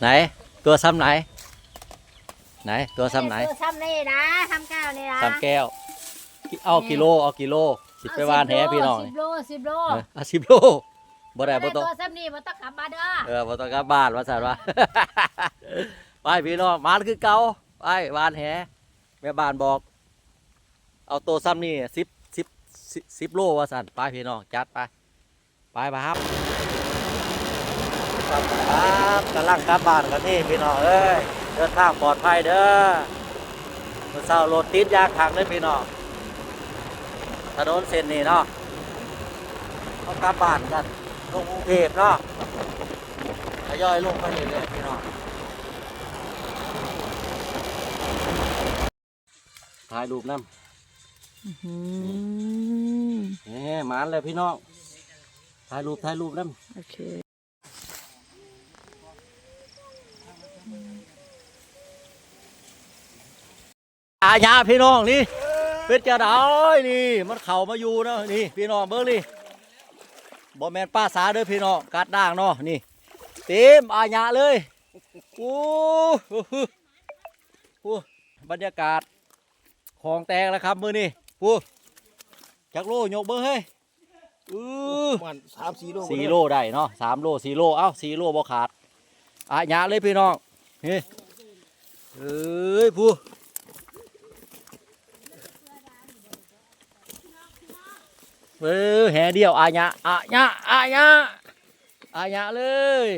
ไหน ตัวซ้ำไหน ไหน ตัวซ้ำไหนตัวซ้ำนี่นะซ้ำเก้านี่นะซ้ำแก้ว เอากิโล เอากิโล สิไปวานแหพี่น้องสินี่บโลสิบโลเออเอาสิบโลบ่ได้บ่ต้องตัวซ้ำนี่มันต้องกลับมาเด้อเออบ่ต้องกลับบ้านว่าซั่นว่าไปพี่น้องมานคือเก่าไปวานแหแม่บ้านบอก เอาตัวซ้ำนี่สิบสิบสิบสิบโลว่าซั่นไปพี่น้องจัดไป ไปไปครับ ครับครับกำลังกลับบ้านกันนี่พี่น้องเอ้ยเดินทางปลอดภัยเด้อมื่อเช้ารถติดยากทางเลยพี่น้องถนนเส้นนี้เนาะเขากลับบ้านกันลงกรุงเทพเนาะทยอยลงไปเรื่อยๆพี่น้องถ่ายรูปน้ำเฮ้หมานเลยพี่น้องถ่ายรูปถ่ายรูปน้ำโอเคาญาพี่น้องนี่เป็นจะได้นี่ มันเข่ามาอยู่เนาะนี่ พี่น้องเบิ้งนี่บ่แมนป้าสาเด้อพี่น้องกัดด่างเนาะนี่ เต็มอาญาเลยโอ้โหโอ้บรรยากาศของแตกแล้วครับมือนี่โอ้จักโลยกเบิ้งเฮ้ยอือมันสามสี่โลสี่โลได้เนาะสามโลสี่โลเอ้าสี่โลบ่ขาดอาญาเลยพี่น้องนี่เอ้ยผู้ เออแห่เดียวอาญะอาญะอาญะอาญะเลย